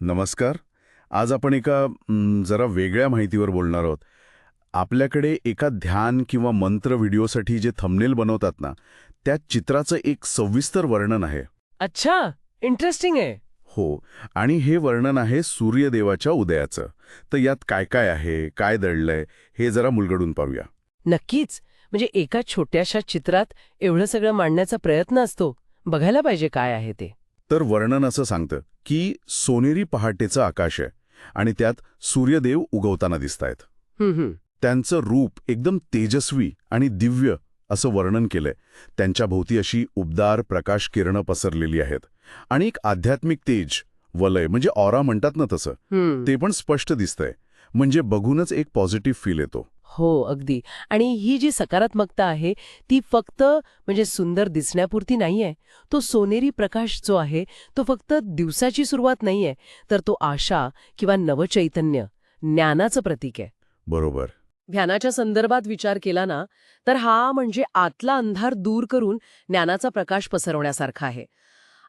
नमस्कार. आज आपण एका जरा वेगळ्या माहितीवर बोलणार आहोत. आपल्याकडे एका ध्यान किंवा मंत्र व्हिडिओसाठी जे थंबनेल बनवतात ना त्या चित्राचं एक सविस्तर वर्णन आहे. अच्छा इंटरेस्टिंग आहे. हो आणि हे वर्णन आहे सूर्यदेवाच्या उदयाचं. तर यात काय काय आहे काय दडलंय हे जरा मुलगडून पाहूया. नक्कीच. म्हणजे एका छोट्याशा चित्रात एवढं सगळं मांडण्याचा प्रयत्न असतो. बघायला पाहिजे काय आहे ते. तर वर्णन असं सांगतं की सोनेरी पहाटेचं आकाश आहे आणि त्यात सूर्यदेव उगवताना दिसतायत. त्यांचं रूप एकदम तेजस्वी आणि दिव्य असं वर्णन केलंय. त्यांच्या भोवती अशी उबदार प्रकाश किरणं पसरलेली आहेत. आणि एक आध्यात्मिक तेज वलय म्हणजे ऑरा म्हणतात ना तसं. ते पण स्पष्ट दिसतंय. म्हणजे बघूनच एक पॉझिटिव्ह फील येतो. हो अगदी. आणि ही जी सकारात्मकता आहे ती फक्त म्हणजे सुंदर दिसण्यापुरती नाहीये. तो सोनेरी प्रकाश जो आहे तो फक्त दिवसाची सुरुवात नाहीये तर तो आशा किंवा नवचैतन्य ज्ञानाचं प्रतीक आहे. बरोबर. ध्यानाच्या संदर्भात विचार केला ना तर हा म्हणजे आतला अंधार दूर करून ज्ञानाचा प्रकाश पसरवण्यासारखा आहे.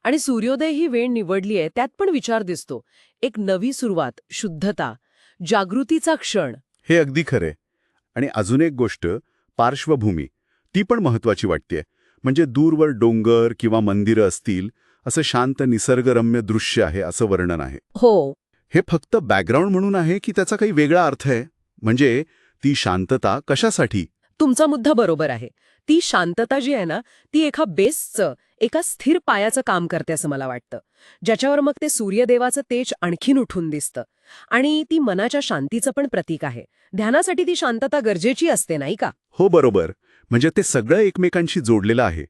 आणि सूर्योदय ही वेळ निवडली आहे त्यात पण विचार दिसतो. एक नवी सुरुवात शुद्धता जागृतीचा क्षण. हे अगदी खरे आणि अजून एक गोष्ट पार्श्वभूमी. ती पण महत्वाची वाटतेय. म्हणजे दूरवर डोंगर किंवा मंदिरं असतील असं शांत निसर्गरम्य दृश्य आहे असं वर्णन आहे. हो. हे फक्त बॅकग्राऊंड म्हणून आहे की त्याचा काही वेगळा अर्थ आहे? म्हणजे ती शांतता कशासाठी? तुमचा मुद्दा बरोबर आहे. ती शांतता जी आहे ना ती एका बेसचं एका स्थिर पायाचं काम करते असं मला वाटतं. ज्याच्यावर मग ते सूर्यदेवाचं तेज आणखीन उठून दिसतं. आणि ती मनाच्या शांतीचं पण प्रतीक आहे. ध्यानासाठी ती शांतता गरजेची असते नाही का? हो बरोबर. म्हणजे ते सगळं एकमेकांशी जोडलेलं आहे.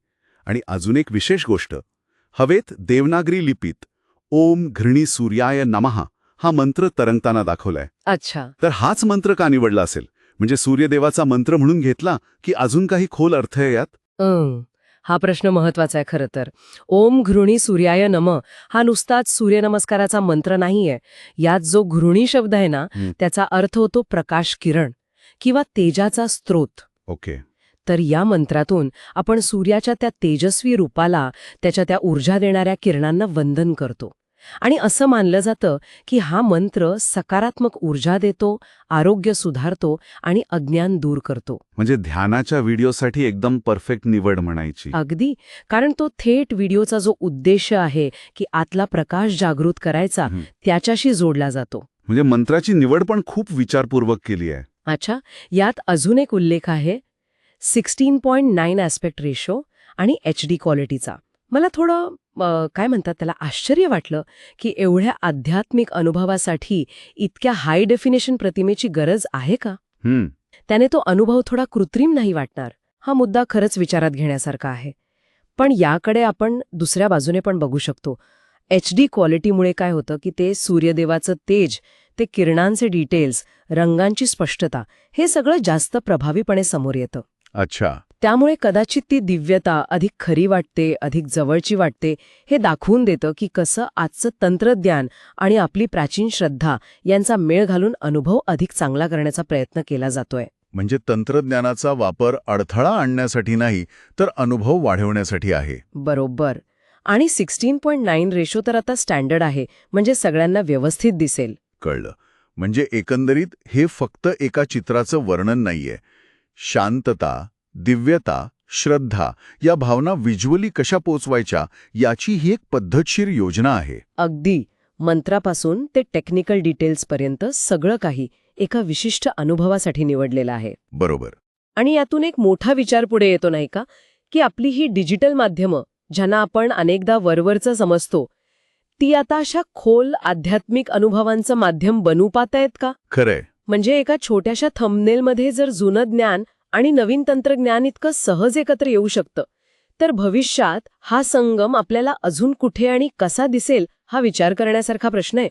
आणि अजून एक विशेष गोष्ट. हवेत देवनागरी लिपीत ओम घृणी सूर्याय नमहा हा मंत्र तरंगताना दाखवलाय. अच्छा. तर हाच मंत्र का निवडला असेल? म्हणजे सूर्यदेवाचा मंत्र म्हणून घेतला की अजून काही खोल अर्थ आहे यात? हा प्रश्न महत्त्वाचा आहे खरं तर. ओम घृणी सूर्याय नम हा नुसताच सूर्यनमस्काराचा मंत्र नाहीये. यात जो घृणी शब्द आहे ना. त्याचा अर्थ होतो प्रकाश किरण किंवा तेजाचा स्रोत. ओके. तर या मंत्रातून आपण सूर्याच्या त्या तेजस्वी रूपाला त्याच्या त्या ऊर्जा देणाऱ्या किरणांना वंदन करतो. आणि असं मानलं जातं की हा मंत्र सकारात्मक ऊर्जा देतो आरोग्य सुधारतो आणि अज्ञान दूर करतो. म्हणजे ध्यानाच्या व्हिडिओसाठी एकदम परफेक्ट निवड म्हणायची. अगदी. कारण तो थेट व्हिडिओचा जो उद्देश आहे की आतला प्रकाश जागृत करायचा. त्याच्याशी जोडला जातो. म्हणजे मंत्राची निवड पण खूप विचारपूर्वक केली आहे. अच्छा. यात अजून एक उल्लेख आहे. Sixteen point nine aspect ratio आणि एच डी क्वालिटीचा. मला थोडं काय म्हणतात त्याला आश्चर्य वाटलं की एवढ्या आध्यात्मिक अनुभवासाठी इतक्या हाय डेफिनेशन प्रतिमेची गरज आहे का? त्याने तो अनुभव थोडा कृत्रिम नाही वाटणार. हा मुद्दा खरंच विचारात घेण्यासारखा आहे. पण याकडे आपण दुसऱ्या बाजूने पण बघू शकतो. एच डी क्वालिटीमुळे काय होतं की ते सूर्यदेवाचं तेज ते किरणांचे डिटेल्स रंगांची स्पष्टता हे सगळं जास्त प्रभावीपणे समोर येतं. अच्छा. त्यामुळे कदाचित ती दिव्यता अधिक खरी वाटते अधिक जवळची वाटते हे दाखवून देतं की कसं आजचं तंत्रज्ञान आणि आपली प्राचीन श्रद्धा यांचा मेळ घालून अनुभव अधिक चांगला करण्याचा प्रयत्न केला जातोय. म्हणजे तंत्रज्ञानाचा वापर अडथळा आणण्यासाठी नाही तर अनुभव वाढवण्यासाठी आहे. बरोबर. आणि सिक्स्टीन पॉईंट नाईन रेशो तर आता स्टँडर्ड आहे म्हणजे सगळ्यांना व्यवस्थित दिसेल. कळलं. म्हणजे एकंदरीत हे फक्त एका चित्राचं वर्णन नाहीये. शांतता दिव्यता श्रद्धा या भावना व्हिज्युअली कशा पोचवायच्या याची ही एक पद्धतशीर योजना आहे. अगदी. मंत्रापासून ते टेक्निकल डिटेल्सपर्यंत सगळं काही एका विशिष्ट अनुभवासाठी निवडलेलं आहे. बरोबर. आणि यातून एक मोठा विचार पुढे येतो नाही का? की आपली ही डिजिटल माध्यमं ज्यांना आपण अनेकदा वरवरचं समजतो ती आता अशा खोल आध्यात्मिक अनुभवांचं माध्यम बनू पाहतायत का? खरंय. म्हणजे एका छोट्याशा थंबनेलमध्ये जर जुनं ज्ञान आणि नवीन तंत्रज्ञान इतकं सहज एकत्र येऊ शकतं. तर भविष्यात हा संगम आपल्याला अजून कुठे आणि कसा दिसेल हा विचार करण्यासारखा प्रश्न आहे.